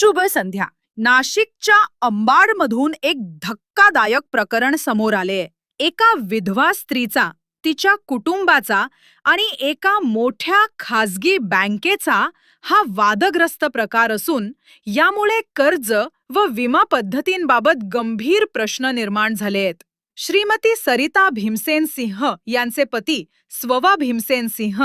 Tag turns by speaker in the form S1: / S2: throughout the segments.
S1: शुभ संध्या. नाशिकच्या अंबाडमधून एक धक्कादायक प्रकरण समोर आले. एका विधवा स्त्रीचा तिच्या कुटुंबाचा आणि एका मोठ्या खासगी बँकेचा हा वादग्रस्त प्रकार असून यामुळे कर्ज व विमा पद्धतींबाबत गंभीर प्रश्न निर्माण झालेत. श्रीमती सरिता भीमसेन सिंह यांचे पती स्ववा भीमसेन सिंह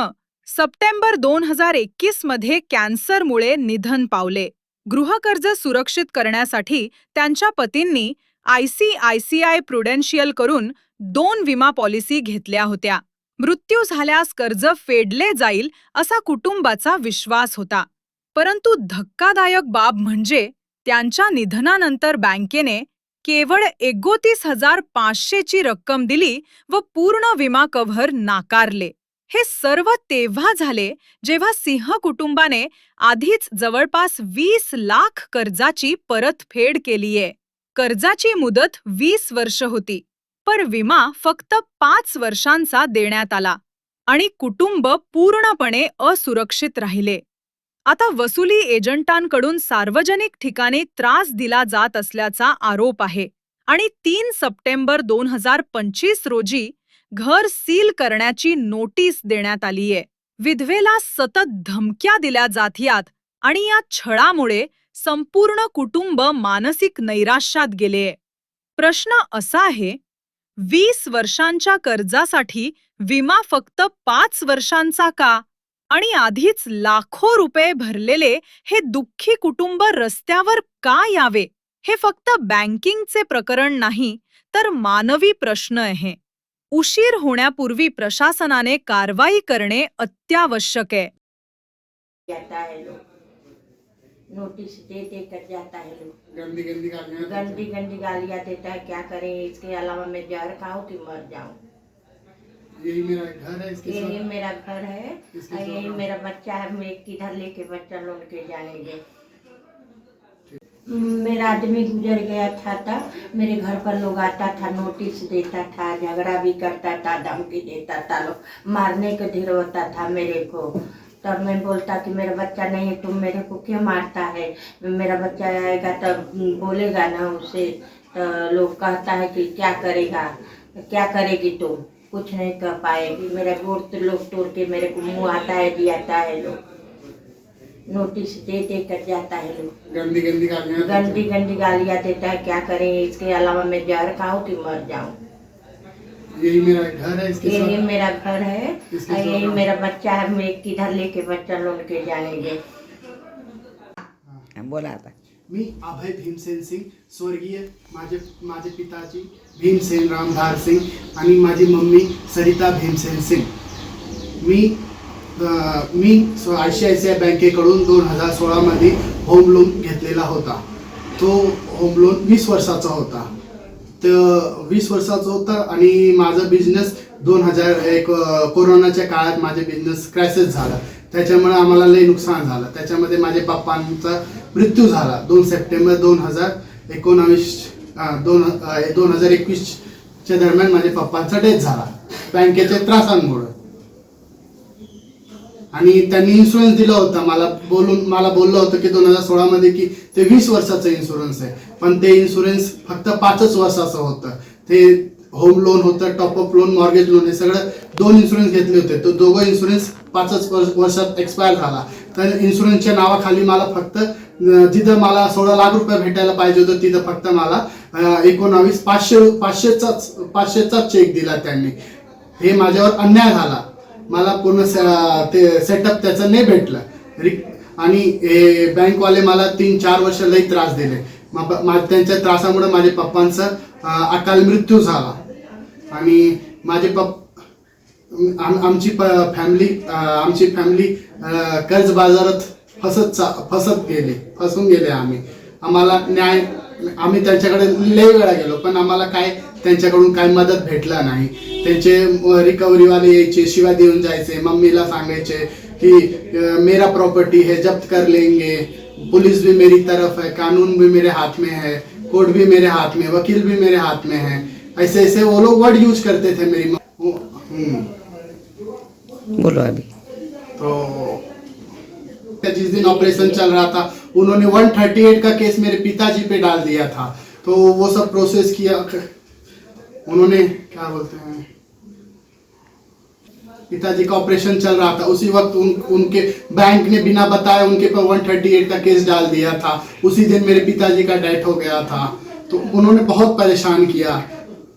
S1: सप्टेंबर दोन हजार एकवीसमध्ये कॅन्सरमुळे निधन पावले. गृहकर्ज सुरक्षित करण्यासाठी त्यांच्या पतींनी आयसीआयसीआय प्रुडेन्शियल करून दोन विमा पॉलिसी घेतल्या होत्या. मृत्यू झाल्यास कर्ज फेडले जाईल असा कुटुंबाचा विश्वास होता. परंतु धक्कादायक बाब म्हणजे त्यांच्या निधनानंतर बँकेने केवळ एकोतीस हजार पाचशेची रक्कम दिली व पूर्ण विमा कव्हर नाकारले. हे सर्व तेव्हा झाले जेव्हा सिंह कुटुंबाने आधीच जवळपास वीस लाख कर्जाची परतफेड केलीये. कर्जाची मुदत वीस वर्ष होती पण विमा फक्त पाच वर्षांचा देण्यात आला आणि कुटुंब पूर्णपणे असुरक्षित राहिले. आता वसुली एजंटांकडून सार्वजनिक ठिकाणी त्रास दिला जात असल्याचा आरोप आहे आणि तीन सप्टेंबर दोन हजार पंचवीस रोजी घर सील करण्याची नोटीस देण्यात आलीये. विधवेला सतत धमक्या दिल्या जातीयात आणि या छळामुळे संपूर्ण कुटुंब मानसिक नैराश्यात गेले प्रश्न असा आहे वीस वर्षांच्या कर्जासाठी विमा फक्त पाच वर्षांचा का? आणि आधीच लाखो रुपये भरलेले हे दुःखी कुटुंब रस्त्यावर का यावे? हे फक्त बँकिंगचे प्रकरण नाही तर मानवी प्रश्न आहे. उशीर होण्यापूर्वी प्रशासनाने कारवाई करणे अत्यावश्यक आहे.
S2: जाता है लोग। नोटिस दे दे कर जाता है लोग।
S3: गंदी गंदी गालियाँ
S2: गंदी गंदी गालियाँ देता है। क्या करें? इसके अलावा मैं जहर खाऊं कि मर जाऊँ?
S3: यही मेरा घर है इसके
S2: यही मेरा घर है। यही मेरा बच्चा है। मैं किधर लेके बच्चा लोन के जाएँगे? मेरा आदमी गुजर गया था तब, मेरे घर पर लोग आता था नोटिस देता था, झगड़ा भी करता था, धमकी देता था, लोग मारने को ढेर होता था मेरे को। तब मैं बोलता कि मेरा बच्चा नहीं है, तुम मेरे को क्यों मारता है? मेरा बच्चा आएगा तब बोलेगा ना उसे तो लोग कहता है कि क्या करेगा? क्या करेगी तुम कुछ नहीं कर पाएगी। मेरा गोड़ तो लोग तोड़ के मेरे को मुँह आता है, दियाता है लोग। नोटिस दे दे कर जाता है लोग।
S3: गंदी गंदी गालियाँ
S2: गंदी गंदी गालियाँ देता है क्या करें? इसके अलावा मैं जहर खाऊं कि मर जाऊँ?
S3: यही मेरा घर है इसके
S2: यही मेरा घर है। यही मेरा बच्चा है मैं किधर लेके बच्चा लोन के जाएँगे?
S4: बोला आता
S3: मी अभय भीमसेन सिंग स्वर्गीय माझे माझे पिताजी भीमसेन रामधार सिंग आणि माझी मम्मी सरिता भीमसेन सिंग मी मी I C I C I बँकेकडून दोन हजार सोळामध्ये होम लोन घेतलेला होता. तो होम लोन वीस वर्षाचा होता. तर वीस वर्षाचा होता आणि माझा बिझनेस दोन हजार एक कोरोनाच्या काळात माझे बिझनेस क्रॅसेस झाला. त्याच्यामुळे आम्हाला लई नुकसान झालं. त्याच्यामध्ये माझे पप्पांचा मृत्यू झाला. दोन सप्टेंबर दोन हजार एकोणावीस दोन दोन हजार एकवीसच्या दरम्यान माझ्या पप्पांचा डेथ झाला. बँकेच्या त्रासांमुळं. आणि त्यांनी इन्शुरन्स दिला होता. मला बोलून मला बोललं होतं की दोन हजार सोळामध्ये की ते वीस वर्षाचं इन्शुरन्स आहे. पण ते इन्शुरन्स फक्त पाचच वर्षाचं होतं. ते होम लोन होतं top up loan mortgage loan हे सगळं दोन इन्शुरन्स घेतले होते. तो दोघं इन्शुरन्स पाचच वर्ष वर्षात एक्सपायर झाला. तर इन्शुरन्सच्या नावाखाली मला फक्त जिथं मला सोळा लाख रुपये भेटायला पाहिजे होतं तिथं फक्त मला एकोणावीस पाचशे पाचशेचाच पाचशेचाच चेक दिला त्यांनी. हे माझ्यावर अन्याय झाला. मला पूर्ण स- ते सेटअप त्याचं नाही भेटलं. रिक आणि हे बँकवाले मला तीन चार वर्ष लई त्रास दिले. त्यांच्या त्रासामुळे माझ्या पप्पांचा अकाल मृत्यू झाला. आणि माझे पप आम- आमची फॅमिली आमची फॅमिली कर्ज बाजारात फसत चा- फसत गेले. फसून गेले आम्ही. आम्हाला न्याय आम्ही त्यांच्याकडे लई वेळा गेलो पण आम्हाला काय त्यांच्याकडून काय मदत भेटला नाही. त्यांचे रिकव्हरीवाले यायचे शिव्या देऊन जायचे मम्मीला सांगायचे की मेरा प्रॉपर्टी है जब्त कर लेंगे. पुलिस भी मेरी तरफ़ है कानून भी मेरे हाथ में है कोर्ट भी मेरे हाथ में वकील भी मेरे हाथ में है. ऐसे ऐसे वो लोग वर्ड यूज़ करते थे मेरी हम्म।
S4: बोलो अभी।
S3: तो जिस दिन ऑपरेशन चल रहा था उन्होंने 138 का केस मेरे पिताजी पे डाल दिया था. तो वो सब प्रोसेस किया उन्होंने क्या बोलते हैं पिताजी का ऑपरेशन चल रहा था। उसी वक्त उन, उनके बैंक ने बिना बताए उनके पर 138 का केस डाल दिया था। उसी दिन मेरे पिताजी का डेथ हो गया था। तो उन्होंने बहुत परेशान किया।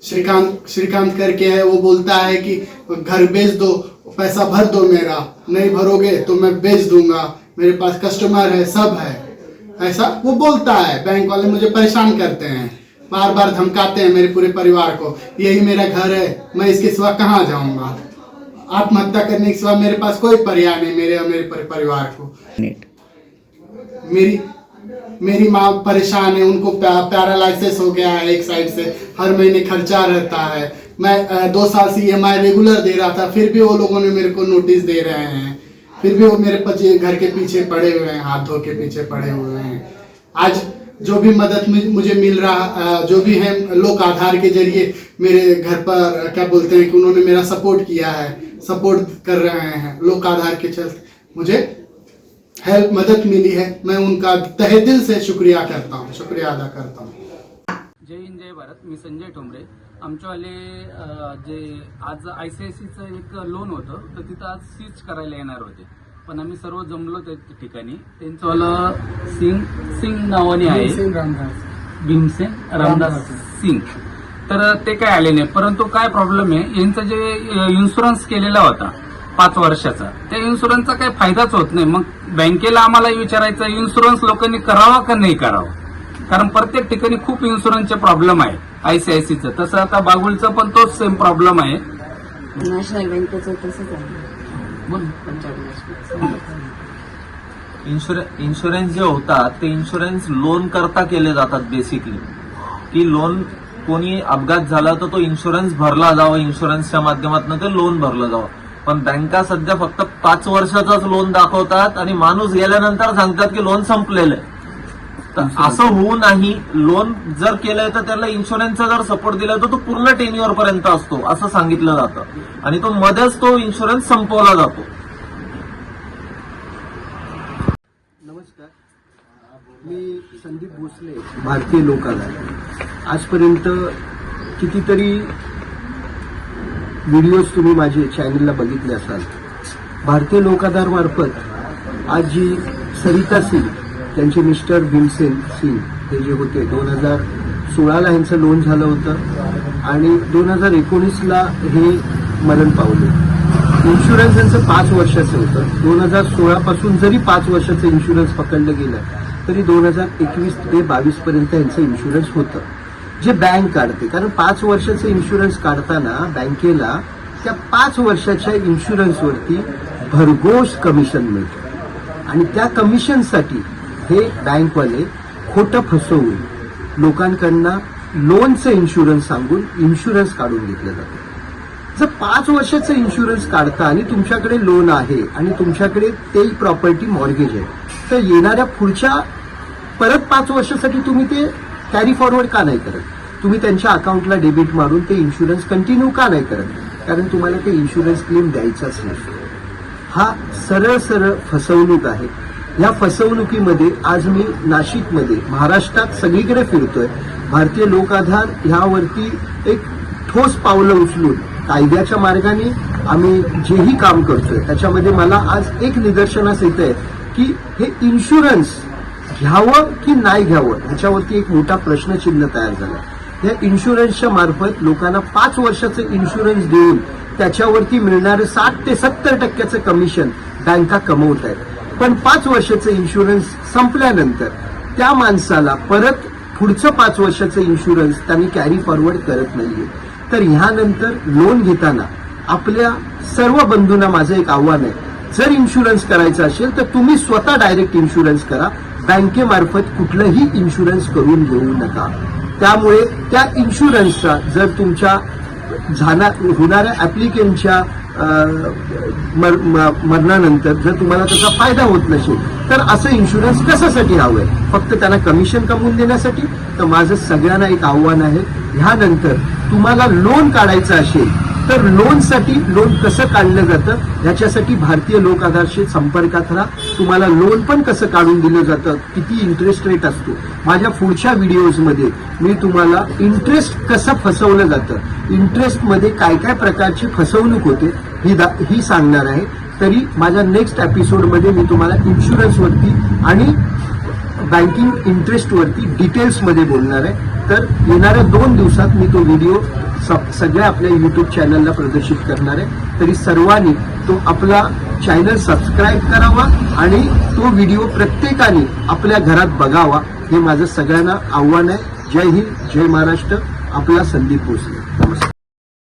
S3: श्रीकांत श्रीकांत करके है वो बोलता है कि घर बेच दो पैसा भर दो मेरा। नहीं भरोगे तो मैं बेच दूँगा। मेरे पास कस्टमर है सब है। ऐसा वो बोलता है। बैंक वाले मुझे परेशान करते हैं। बार बार धमकाते हैं मेरे पूरे परिवार को, यही मेरा घर है, मैं इसके सिवा कहाँ जाऊँगा? आत्महत्या करने के सिवा मेरे पास कोई पर्याय नहीं मेरे और मेरे परिवार को। मेरी मेरी माँ परेशान है, उनको पै- पैरालिसिस हो गया है एक साइड से, हर महीने खर्चा रहता है। मैं दो साल से ईएमआई रेगुलर दे रहा था, फिर भी वो लोगों ने मेरे को नोटिस दे रहे हैं। फिर भी वो मेरे पति घर के पीछे पड़े हुए हैं, हाथ धो के पीछे पड़े हुए हैं। आज जो भी मदद मुझे मिल रहा जो भी है लोक आधार के जरिए मेरे घर पर क्या बोलते हैं कि उन्होंने मेरा सपोर्ट किया है सपोर्ट कर रहे हैं लोक आधार के चलते मुझे हेल्प मदद मिली है मैं उनका तहे दिल से शुक्रिया करता हूँ शुक्रिया अदा करता हूँ।
S4: जय हिंद जय भारत मी संजय ठोंबरे. आमच्यावाले जे आज आय सी आय सीचं एक लोन होतं तर तिथं आज सीच करायला येणार होते. पण आम्ही सर्व जमलो त्या ठिकाणी. त्यांचंवालं सिंग सिंग नावाने आहे. भीमसेन रामदास. सिंग. तर ते काय आले नाही परंतु काय प्रॉब्लेम आहे यांचं जे इन्शुरन्स केलेला होता पाच वर्षाचा त्या इन्शुरन्सचा काही फायदाच होत नाही. मग बँकेला आम्हाला विचारायचं इन्शुरन्स लोकांनी करावा का नाही करावा? कारण प्रत्येक ठिकाणी खूप इन्शुरन्सचे प्रॉब्लेम आहे आयसीआयसीचं तसं आता बागुलचं पण तोच सेम प्रॉब्लेम आहे.
S5: नॅशनल बँकेचं तसंच आहे.
S6: इन्शुर इन्शुरन्स जे होतात ते इन्शुरन्स लोन करता केले जातात बेसिकली की लोन कोणी अपघात झाला तर तो इन्शुरन्स भरला जावा इन्शुरन्सच्या माध्यमातून ते लोन भरलं जावं. पण बँका सध्या फक्त पाच वर्षाचाच लोन दाखवतात आणि माणूस गेल्यानंतर सांगतात की लोन संपलेलं आहे. तर असं होऊ नाही. लोन जर केलंय तर त्याला इन्शुरन्सचा जर सपोर्ट दिला तर तो पूर्ण टेन्युअर पर्यंत असतो असं सांगितलं जातं. आणि तो मध्येच तो इन्शुरन्स संपवला जातो.
S7: मी संदीप भोसले भारतीय लोकाधार आजपर्यंत कितीतरी व्हिडिओज तुम्ही माझे चॅनलला बघितले असाल. भारतीय लोकाधार मार्फत आज जी सरिता सिंग त्यांचे मिस्टर भीमसेन सिंग हे जे होते दोन हजार सोळाला ह्यांचं लोन झालं होतं आणि दोन हजार एकोणीसला हे मरण पावले. इन्शुरन्स यांचं पाच वर्षाचं होतं. दोन हजार सोळा पासून जरी पाच वर्षाचं इन्शुरन्स पकडलं गेलं तरी दोन हजार एकवीस ते बावीस पर्यंत यांचं इन्शुरन्स होतं. जे बँक काढते कारण पाच वर्षाचं इन्शुरन्स काढताना बँकेला त्या पाच वर्षाच्या इन्शुरन्सवरती भरघोस कमिशन मिळतं. आणि त्या कमिशनसाठी हे बँकवाले खोटं फसवून लोकांकडनं लोनचं इन्शुरन्स सांगून इन्शुरन्स काढून घेतलं जातं. जर पाच वर्षाचं इन्शुरन्स काढता आणि तुमच्याकडे लोन आहे आणि तुमच्याकडे ते प्रॉपर्टी मॉर्गेज आहे तर येणाऱ्या पुढच्या परत पाच वर्षासाठी तुम्ही ते कॅरी फॉरवर्ड का नाही करत? तुम्ही त्यांच्या अकाउंटला डेबिट मारून ते इन्शुरन्स कंटिन्यू का नाही करत? कारण तुम्हाला ते इन्शुरन्स क्लेम द्यायचाच नसतो हा सरळ सरळ फसवणूक आहे. या फसवणुकीमध्ये आज मी नाशिकमध्ये महाराष्ट्रात सगळीकडे फिरतोय. भारतीय लोक आधार ह्यावरती एक ठोस पावलं उचलून कायद्याच्या मार्गाने आम्ही जेही काम करतोय त्याच्यामध्ये मला आज एक निदर्शनास येत आहे की हे इन्शुरन्स घ्यावं की नाही घ्यावं ह्याच्यावरती एक मोठा प्रश्नचिन्ह तयार झाला. या इन्शुरन्सच्या मार्फत लोकांना पाच वर्षाचं इन्शुरन्स देऊन त्याच्यावरती मिळणारं साठ ते सत्तर टक्क्याचं कमिशन बँका कमवत आहेत. पण पाच वर्षाचं इन्शुरन्स संपल्यानंतर त्या माणसाला परत पुढचं पाच वर्षाचं इन्शुरन्स त्यांनी कॅरी फॉरवर्ड करत नाहीये. तर ह्यानंतर लोन घेताना आपल्या सर्व बंधूंना माझं एक आव्हान आहे. जर इन्शुरन्स करायचा असेल तर तुम्ही स्वतः डायरेक्ट इन्शुरन्स करा. बँकेमार्फत कुठलंही इन्शुरन्स करून घेऊ नका. त्यामुळे त्या इन्शुरन्सचा जर तुमच्या झाला होणाऱ्या ॲप्लिकेंटच्या मर- म- मरणानंतर जर तुम्हाला त्याचा फायदा होत नसेल तर असं इन्शुरन्स कशासाठी हवं आहे फक्त त्यांना कमिशन कमवून देण्यासाठी? तर माझं सगळ्यांना एक आव्हान आहे. ह्यानंतर तुम्हाला लोन काढायचं असेल तर लोनसाठी लोन कसं काढलं जातं? ह्याच्यासाठी भारतीय लोक आधारशी संपर्कात राहा. तुम्हाला लोन पण कसं काढून दिलं जातं? किती इंटरेस्ट रेट असतो? माझ्या पुढच्या व्हिडिओजमध्ये मी तुम्हाला इंटरेस्ट कसं फसवलं जातं? इंटरेस्टमध्ये काय काय प्रकारची फसवणूक होते? ही दा ही सांगणार आहे. तरी माझ्या नेक्स्ट एपिसोडमध्ये मी तुम्हाला इन्शुरन्सवरती आणि बँकिंग इंटरेस्टवरती डिटेल्समध्ये बोलणार आहे. तर येणाऱ्या दोन दिवसात मी तो व्हिडिओ स- सगळ्या आपल्या यूट्यूब चॅनलला प्रदर्शित करणार आहे. तरी सर्वांनी तो आपला चॅनल सबस्क्राईब करावा आणि तो व्हिडिओ प्रत्येकाने आपल्या घरात बघावा. हे माझं सगळ्यांना आव्हान आहे. जय हिंद जय महाराष्ट्र. आपला संदीप भोसले नमस्कार.